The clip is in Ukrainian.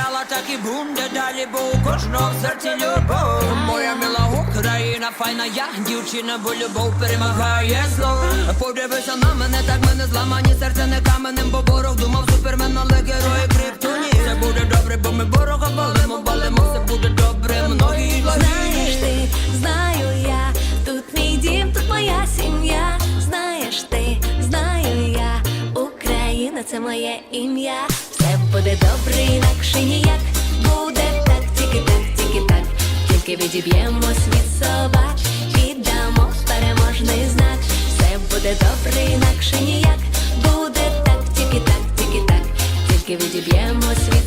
стояла, так і буде далі, у кожного в серці любов. Моя мила Україна, файна я, дівчина, бо любов перемагає зло. Подивися на мене, так мене зламані, серце не каменем, бо ворог думав супермен, але герої криптоні. Все буде добре, бо ми ворога балимо, балимо, все буде добре, многі Знаєш ти, знаю я, тут мій дім, тут моя сім'я. Знаєш ти, знаю я, Україна це моє ім'я. Все буде добре, тільки відіб'ємо світ собач і дамо переможний знак. Все буде добре, інакше ніяк. Буде так, тільки так, тільки так, тільки відіб'ємо світ